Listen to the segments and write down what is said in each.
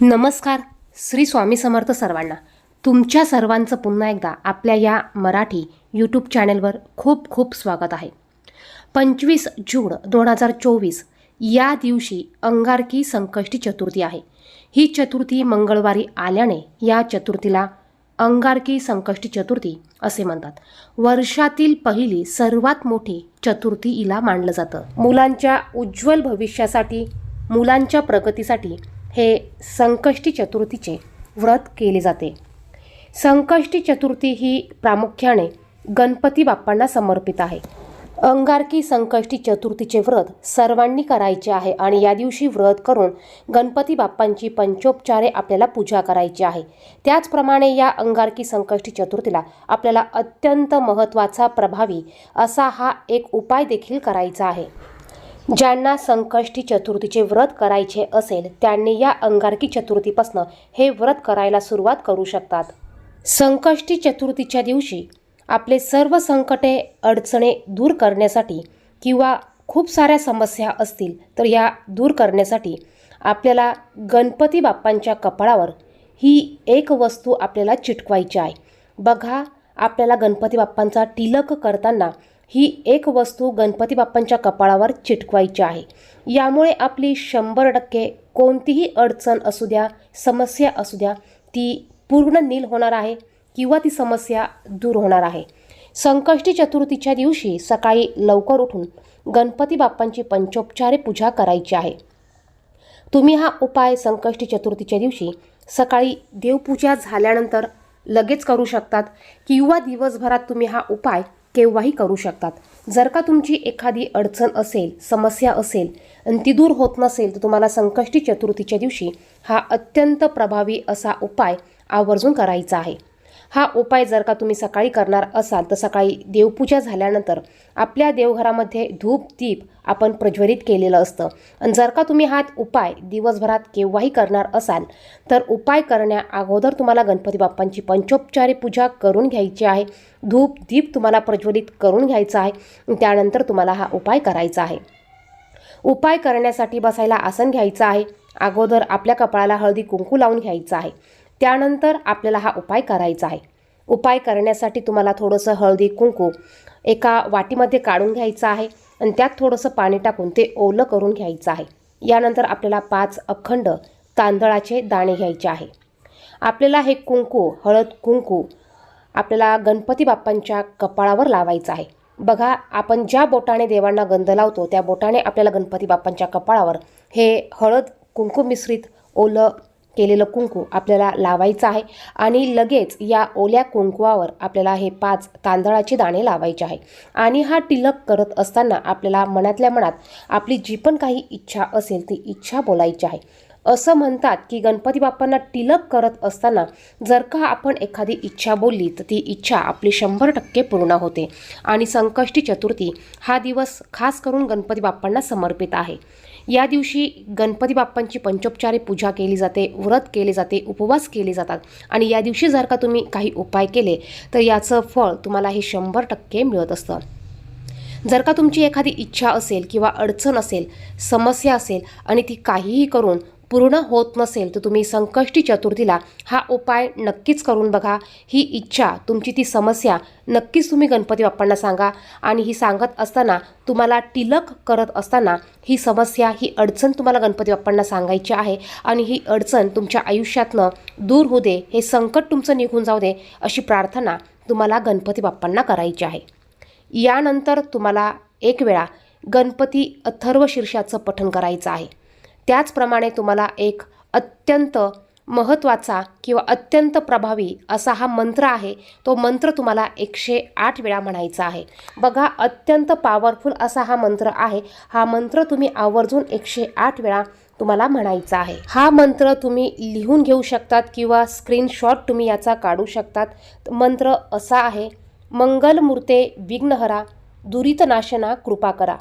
नमस्कार. श्री स्वामी समर्थ सर्वांना. तुमच्या सर्वांचं पुन्हा एकदा आपल्या या मराठी यूट्यूब चॅनलवर खूप खूप स्वागत आहे. पंचवीस जून दोन हजार चोवीस या दिवशी अंगारकी संकष्टी चतुर्थी आहे. ही चतुर्थी मंगळवारी आल्याने या चतुर्थीला अंगारकी संकष्टी चतुर्थी असे म्हणतात. वर्षातील पहिली सर्वात मोठी चतुर्थी हिला मानलं जातं. मुलांच्या उज्ज्वल भविष्यासाठी मुलांच्या प्रगतीसाठी हे संकष्टी चतुर्थीचे व्रत केले जाते. संकष्टी चतुर्थी ही प्रामुख्याने गणपती बाप्पांना समर्पित आहे. अंगारकी संकष्टी चतुर्थीचे व्रत सर्वांनी करायचे आहे आणि या दिवशी व्रत करून गणपती बाप्पांची पंचोपचारे आपल्याला पूजा करायची आहे. त्याचप्रमाणे या अंगारकी संकष्टी चतुर्थीला आपल्याला अत्यंत महत्त्वाचा प्रभावी असा हा एक उपाय देखील करायचा आहे. ज्यांना संकष्टी चतुर्थीचे व्रत करायचे असेल त्यांनी या अंगारकी चतुर्थीपासून हे व्रत करायला सुरुवात करू शकतात. संकष्टी चतुर्थीच्या दिवशी आपले सर्व संकटे अडचणे दूर करण्यासाठी किंवा खूप साऱ्या समस्या असतील तर या दूर करण्यासाठी आपल्याला गणपती बाप्पांच्या कपाळावर ही एक वस्तू आपल्याला चिटकवायची आहे. बघा आपल्याला गणपती बाप्पांचा टिलक करताना ही एक वस्तू गणपती बाप्पांच्या कपाळावर चिटकवायची आहे. यामुळे आपली शंभर टक्के कोणतीही अडचण असू द्या समस्या असू द्या ती पूर्ण नील होणार आहे किंवा ती समस्या दूर होणार आहे. संकष्टी चतुर्थीच्या दिवशी सकाळी लवकर उठून गणपती बाप्पांची पंचोपचारे पूजा करायची आहे. तुम्ही हा उपाय संकष्टी चतुर्थीच्या दिवशी सकाळी देवपूजा झाल्यानंतर लगेच करू शकतात किंवा दिवसभरात तुम्ही हा उपाय केव्हाही करू शकतात. जर का तुमची एखादी अडचण असेल समस्या असेल आणि ती दूर होत नसेल तर तुम्हाला संकष्टी चतुर्थीच्या दिवशी हा अत्यंत प्रभावी असा उपाय आवर्जून करायचा आहे. हा उपाय जर का तुम्ही सकाळी करणार असाल तर सकाळी देवपूजा झाल्यानंतर आपल्या देवघरामध्ये धूप दीप आपण प्रज्वलित केलेलं असतं. आणि जर का तुम्ही हा उपाय दिवसभरात केव्हाही करणार असाल तर उपाय करण्या अगोदर तुम्हाला गणपती बाप्पांची पंचोपचारी पूजा करून घ्यायची आहे. धूप दीप तुम्हाला प्रज्वलित करून घ्यायचा आहे. त्यानंतर तुम्हाला हा उपाय करायचा आहे. उपाय करण्यासाठी बसायला आसन घ्यायचं आहे. अगोदर आपल्या कपाळाला हळदी कुंकू लावून घ्यायचं आहे. त्यानंतर आपल्याला हा उपाय करायचा आहे. उपाय करण्यासाठी तुम्हाला थोडंसं हळदी कुंकू एका वाटीमध्ये काढून घ्यायचं आहे आणि त्यात थोडंसं पाणी टाकून ते ओलं करून घ्यायचं आहे. यानंतर आपल्याला पाच अखंड तांदळाचे दाणे घ्यायचे आहे. आपल्याला हे कुंकू हळद कुंकू आपल्याला गणपती बाप्पांच्या कपाळावर लावायचं आहे. बघा आपण ज्या बोटाने देवांना गंध लावतो त्या बोटाने आपल्याला गणपती बाप्पांच्या कपाळावर हे हळद कुंकू मिश्रित ओलं केलेलं कुंकू आपल्याला लावायचं आहे. आणि लगेच या ओल्या कुंकवावर आपल्याला हे पाच तांदळाचे दाणे लावायचे आहे. आणि हा टिलक करत असताना आपल्याला मनातल्या मनात आपली जी पण काही इच्छा असेल ती इच्छा बोलायची आहे. असं म्हणतात की गणपती बाप्पांना टिलक करत असताना जर का आपण एखादी इच्छा बोलली तर ती इच्छा आपली शंभर टक्के पूर्ण होते. आणि संकष्टी चतुर्थी हा दिवस खास करून गणपती बाप्पांना समर्पित आहे. या दिवशी गणपती बाप्पांची पंचोपचारे पूजा केली जाते व्रत केले जाते उपवास केले जातात. आणि या दिवशी जर का तुम्ही काही उपाय केले तर याचं फळ तुम्हाला हे शंभर टक्के मिळत असतं. जर का तुमची एखादी इच्छा असेल किंवा अडचण असेल समस्या असेल आणि ती काहीही करून पूर्ण होत नसेल तर तुम्ही संकष्टी चतुर्थीला हा उपाय नक्कीच करून बघा. ही इच्छा तुमची ती समस्या नक्कीच तुम्ही गणपती बाप्पांना सांगा. आणि ही सांगत असताना तुम्हाला टिलक करत असताना ही समस्या ही अडचण तुम्हाला गणपती बाप्पांना सांगायची आहे. आणि ही अडचण तुमच्या आयुष्यातनं दूर होऊ दे हे संकट तुमचं निघून जाऊ दे अशी प्रार्थना तुम्हाला गणपती बाप्पांना करायची आहे. यानंतर तुम्हाला एक वेळा गणपती अथर्व शीर्षाचं पठण करायचं आहे. त्याचप्रमाणे तुम्हाला एक अत्यंत महत्त्वाचा किंवा अत्यंत प्रभावी असा हा मंत्र आहे. तो मंत्र तुम्हाला एकशे आठ वेळा म्हणायचा आहे. बघा अत्यंत पॉवरफुल असा हा मंत्र आहे. हा मंत्र तुम्ही आवर्जून एकशे आठ वेळा तुम्हाला म्हणायचा आहे. हा मंत्र तुम्ही लिहून घेऊ शकतात किंवा स्क्रीनशॉट तुम्ही याचा काढू शकतात. मंत्र असा आहे मंगलमूर्ते विघ्नहरा दुरितनाशना कृपा करा.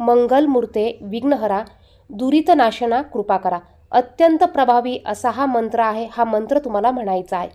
मंगलमूर्ते विघ्नहरा दुरितनाशना कृपा करा. अत्यंत प्रभावी असा हा मंत्र आहे हा मंत्र तुम्हाला म्हणायचा आहे.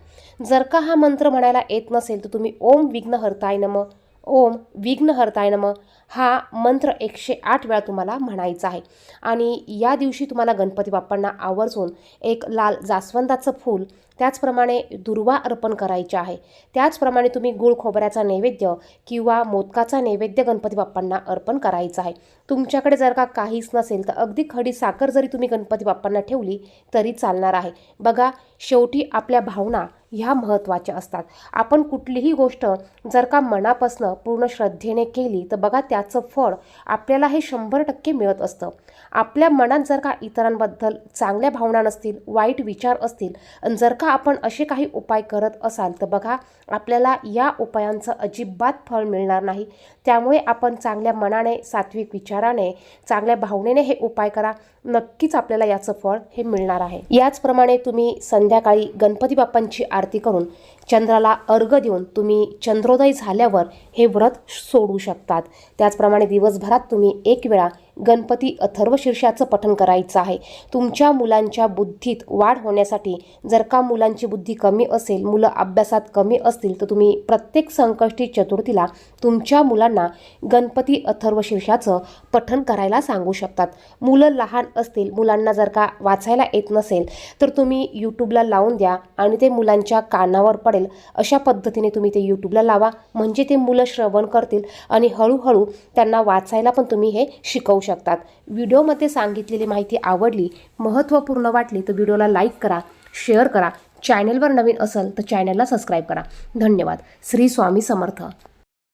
जर का हा मंत्र म्हणायला येत नसेल तर तुम्ही ओम विघ्नहर्ताय नम. ओम विघ्नहर्ताय नम. हा मंत्र एकशे आठ वेळा तुम्हाला म्हणायचा आहे. आणि या दिवशी तुम्हाला गणपती बाप्पांना आवर्जून एक लाल जास्वंदाचं फूल त्याचप्रमाणे दुर्वा अर्पण करायचे आहे. त्याचप्रमाणे तुम्ही गुळ खोबऱ्याचा नैवेद्य किंवा मोदकाचा नैवेद्य गणपती बाप्पांना अर्पण करायचा आहे. तुमच्याकडे जर का काहीच नसेल तर अगदी खडी साखर जरी तुम्ही गणपती बाप्पांना ठेवली तरी चालणार आहे. बघा शेवटी आपल्या भावना ह्या महत्त्वाच्या असतात. आपण कुठलीही गोष्ट जर का मनापासनं पूर्ण श्रद्धेने केली तर बघा त्याचं फळ आपल्याला हे शंभर टक्के मिळत असतं. आपल्या मनात जर का इतरांबद्दल चांगल्या भावना नसतील वाईट विचार असतील आणि जर का आपण असे काही उपाय करत असाल तर बघा आपल्याला या उपायांचं अजिबात फळ मिळणार नाही. त्यामुळे आपण चांगल्या मनाने सात्विक विचाराने चांगल्या भावनेने हे उपाय करा. नक्कीच आपल्याला याचं फळ हे मिळणार आहे. याचप्रमाणे तुम्ही संध्याकाळी गणपती बाप्पांची आरती करून चंद्राला अर्घ देऊन तुम्ही चंद्रोदय झाल्यावर हे व्रत सोडू शकतात. त्याचप्रमाणे दिवसभरात तुम्ही एक वेळा गणपती अथर्व शीर्षाचं पठण करायचं आहे. तुमच्या मुलांच्या बुद्धीत वाढ होण्यासाठी जर का मुलांची बुद्धी कमी असेल मुलं अभ्यासात कमी असतील तर तुम्ही प्रत्येक संकष्टी चतुर्थीला तुमच्या मुलांना गणपती अथर्व शीर्षाचं पठण करायला सांगू शकतात. मुलं लहान असतील मुलांना जर का वाचायला येत नसेल तर तुम्ही यूट्यूबला लावून द्या आणि ते मुलांच्या कानावर पडेल. अशा पद्धतीने तुम्ही ते यूट्यूबला लावा. म्हणजे ते मुलं श्रवण करतील आणि हळूहळू त्यांना वाचायला पण तुम्ही हे शिकवू शकतात. व्हिडिओमध्ये सांगितलेली माहिती आवडली महत्त्वपूर्ण वाटली तर व्हिडिओला लाईक करा शेअर करा. चॅनेलवर नवीन असेल तर चॅनलला सबस्क्राईब करा. धन्यवाद. श्री स्वामी समर्थ.